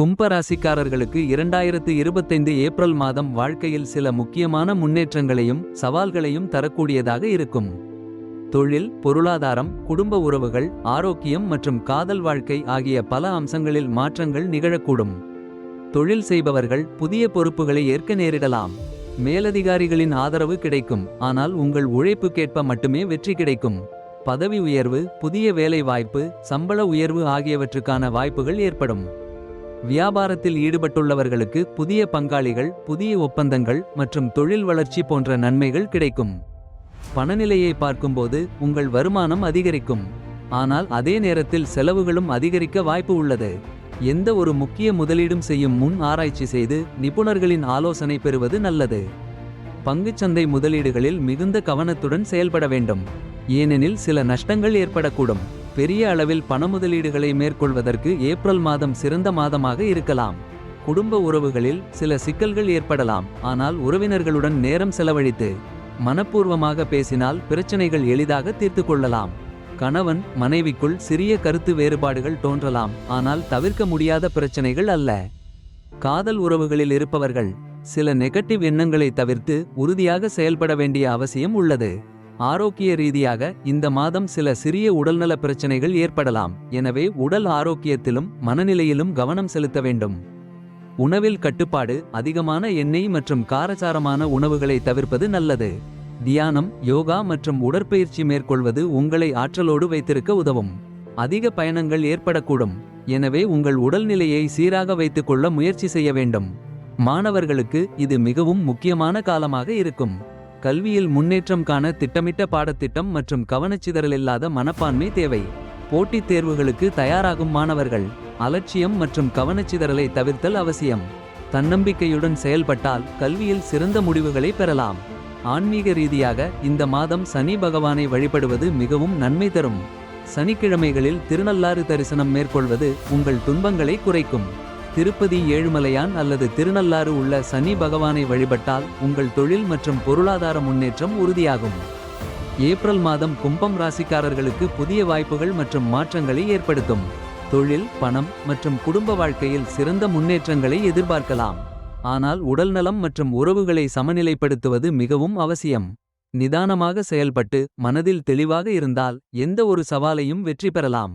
கும்பராசிக்காரர்களுக்கு இரண்டாயிரத்து இருபத்தைந்து ஏப்ரல் மாதம் வாழ்க்கையில் சில முக்கியமான முன்னேற்றங்களையும் சவால்களையும் தரக்கூடியதாக இருக்கும். தொழில் பொருளாதாரம் குடும்ப உறவுகள் ஆரோக்கியம் மற்றும் காதல் வாழ்க்கை ஆகிய பல அம்சங்களில் மாற்றங்கள் நிகழக்கூடும். தொழில் செய்பவர்கள் புதிய பொறுப்புகளை ஏற்க நேரிடலாம். மேலதிகாரிகளின் ஆதரவு கிடைக்கும் ஆனால் உங்கள் உழைப்புக்கேற்ப மட்டுமே வெற்றி கிடைக்கும். பதவி உயர்வு புதிய வேலை வாய்ப்பு சம்பள உயர்வு ஆகியவற்றுக்கான வாய்ப்புகள் ஏற்படும். வியாபாரத்தில் ஈடுபட்டுள்ளவர்களுக்கு புதிய பங்காளிகள் புதிய ஒப்பந்தங்கள் மற்றும் தொழில் வளர்ச்சி போன்ற நன்மைகள் கிடைக்கும். பணநிலையை பார்க்கும்போது உங்கள் வருமானம் அதிகரிக்கும். ஆனால் அதே நேரத்தில் செலவுகளும் அதிகரிக்க வாய்ப்பு உள்ளது. எந்த ஒரு முக்கிய முதலீடும் செய்யும் முன் ஆராய்ச்சி செய்து நிபுணர்களின் ஆலோசனை பெறுவது நல்லது. பங்குச்சந்தை முதலீடுகளில் மிகுந்த கவனத்துடன் செயல்பட வேண்டும். ஏனெனில் சில நஷ்டங்கள் ஏற்படக்கூடும். பெரிய அளவில் பண முதலீடுகளை மேற்கொள்வதற்கு ஏப்ரல் மாதம் சிறந்த மாதமாக இருக்கலாம். குடும்ப உறவுகளில் சில சிக்கல்கள் ஏற்படலாம் ஆனால் உறவினர்களுடன் நேரம் செலவழித்து மனப்பூர்வமாக பேசினால் பிரச்சனைகள் எளிதாக தீர்த்து கொள்ளலாம். கணவன் மனைவிக்குள் சிறிய கருத்து வேறுபாடுகள் தோன்றலாம் ஆனால் தவிர்க்க முடியாத பிரச்சனைகள் அல்ல. காதல் உறவுகளில் இருப்பவர்கள் சில நெகட்டிவ் எண்ணங்களை தவிர்த்து உறுதியாக செயல்பட வேண்டிய அவசியம் உள்ளது. ஆரோக்கிய ரீதியாக இந்த மாதம் சில சிறிய உடல்நல பிரச்சனைகள் ஏற்படலாம். எனவே உடல் ஆரோக்கியத்திலும் மனநிலையிலும் கவனம் செலுத்த வேண்டும். உணவில் கட்டுப்பாடு அதிகமான எண்ணெய் மற்றும் காரசாரமான உணவுகளை தவிர்ப்பது நல்லது. தியானம் யோகா மற்றும் உடற்பயிற்சி மேற்கொள்வது உங்களை ஆற்றலோடு வைத்திருக்க உதவும். அதிக பயணங்கள் ஏற்படக்கூடும். எனவே உங்கள் உடல்நிலையை சீராக வைத்துக்கொள்ள முயற்சி செய்ய வேண்டும். மாணவர்களுக்கு இது மிகவும் முக்கியமான காலமாக இருக்கும். கல்வியில் முன்னேற்றம் காண திட்டமிட்ட பாடத்திட்டம் மற்றும் கவனச்சிதறல் இல்லாத மனப்பான்மை தேவை. போட்டித் தேர்வுகளுக்கு தயாராகும் மாணவர்கள் அலட்சியம் மற்றும் கவனச்சிதறலை தவிர்த்தல் அவசியம். தன்னம்பிக்கையுடன் செயல்பட்டால் கல்வியில் சிறந்த முடிவுகளை பெறலாம். ஆன்மீக ரீதியாக இந்த மாதம் சனி பகவானை வழிபடுவது மிகவும் நன்மை தரும். சனிக்கிழமைகளில் திருநள்ளாறு தரிசனம் மேற்கொள்வது உங்கள் துன்பங்களை குறைக்கும். திருப்பதி ஏழுமலையான் அல்லது திருநள்ளாறு உள்ள சனி பகவானை வழிபட்டால் உங்கள் தொழில் மற்றும் பொருளாதார முன்னேற்றம் உறுதியாகும். ஏப்ரல் மாதம் கும்பம் ராசிக்காரர்களுக்கு புதிய வாய்ப்புகள் மற்றும் மாற்றங்களை ஏற்படுத்தும். தொழில் பணம் மற்றும் குடும்ப வாழ்க்கையில் சிறந்த முன்னேற்றங்களை எதிர்பார்க்கலாம். ஆனால் உடல்நலம் மற்றும் உறவுகளை சமநிலைப்படுத்துவது மிகவும் அவசியம். நிதானமாக செயல்பட்டு மனதில் தெளிவாக இருந்தால் எந்த ஒரு சவாலையும் வெற்றி பெறலாம்.